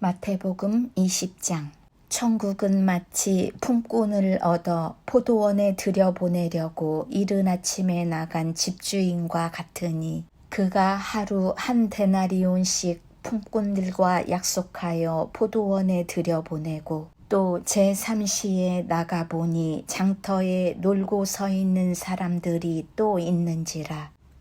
마태복음 20장. 천국은 마치 품꾼을 얻어 포도원에 들여보내려고 이른 아침에 나간 집주인과 같으니 그가 하루 한 데나리온씩 품꾼들과 약속하여 포도원에 들여보내고 또 제3시에 나가보니 장터에 놀고 서 있는 사람들이 또 있는지라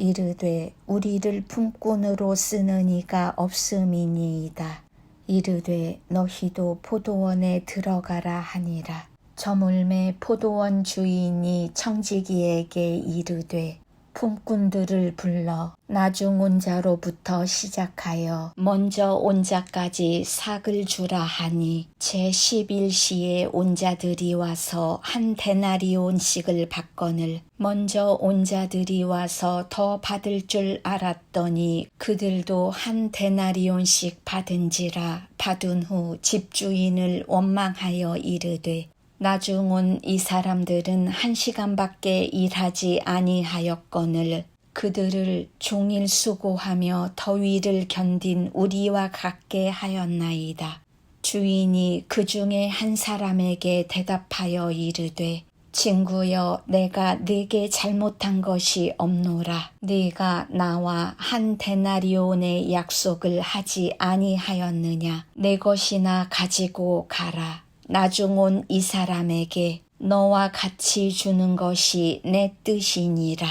이르되 우리를 품꾼으로 쓰는 이가 없음이니이다. 이르되 너희도 포도원에 들어가라 하니라. 저물매 포도원 주인이 청지기에게 이르되 품꾼들을 불러 나중 온 자로부터 시작하여 먼저 온 자까지 삭을 주라 하니 제11시에 온 자들이 와서 한 데나리온씩을 받거늘 먼저 온 자들이 와서 더 받을 줄 알았더니 그들도 한 데나리온씩 받은지라 받은 후 집주인을 원망하여 이르되 나중 온 이 사람들은 한 시간밖에 일하지 아니하였거늘 그들을 종일 수고하며 더위를 견딘 우리와 같게 하였나이다. 주인이 그 중에 한 사람에게 대답하여 이르되 친구여 내가 네게 잘못한 것이 없노라. 네가 나와 한 데나리온의 약속을 하지 아니하였느냐. 내 것이나 가지고 가라 나중 온 이 사람에게 너와 같이 주는 것이 내 뜻이니라.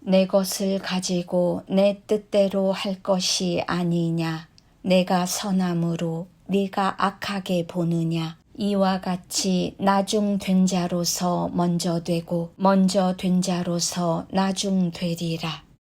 내 것을 가지고 내 뜻대로 할 것이 아니냐. 내가 선함으로 네가 악하게 보느냐. 이와 같이 나중 된 자로서 먼저 되고 먼저 된 자로서 나중 되리라.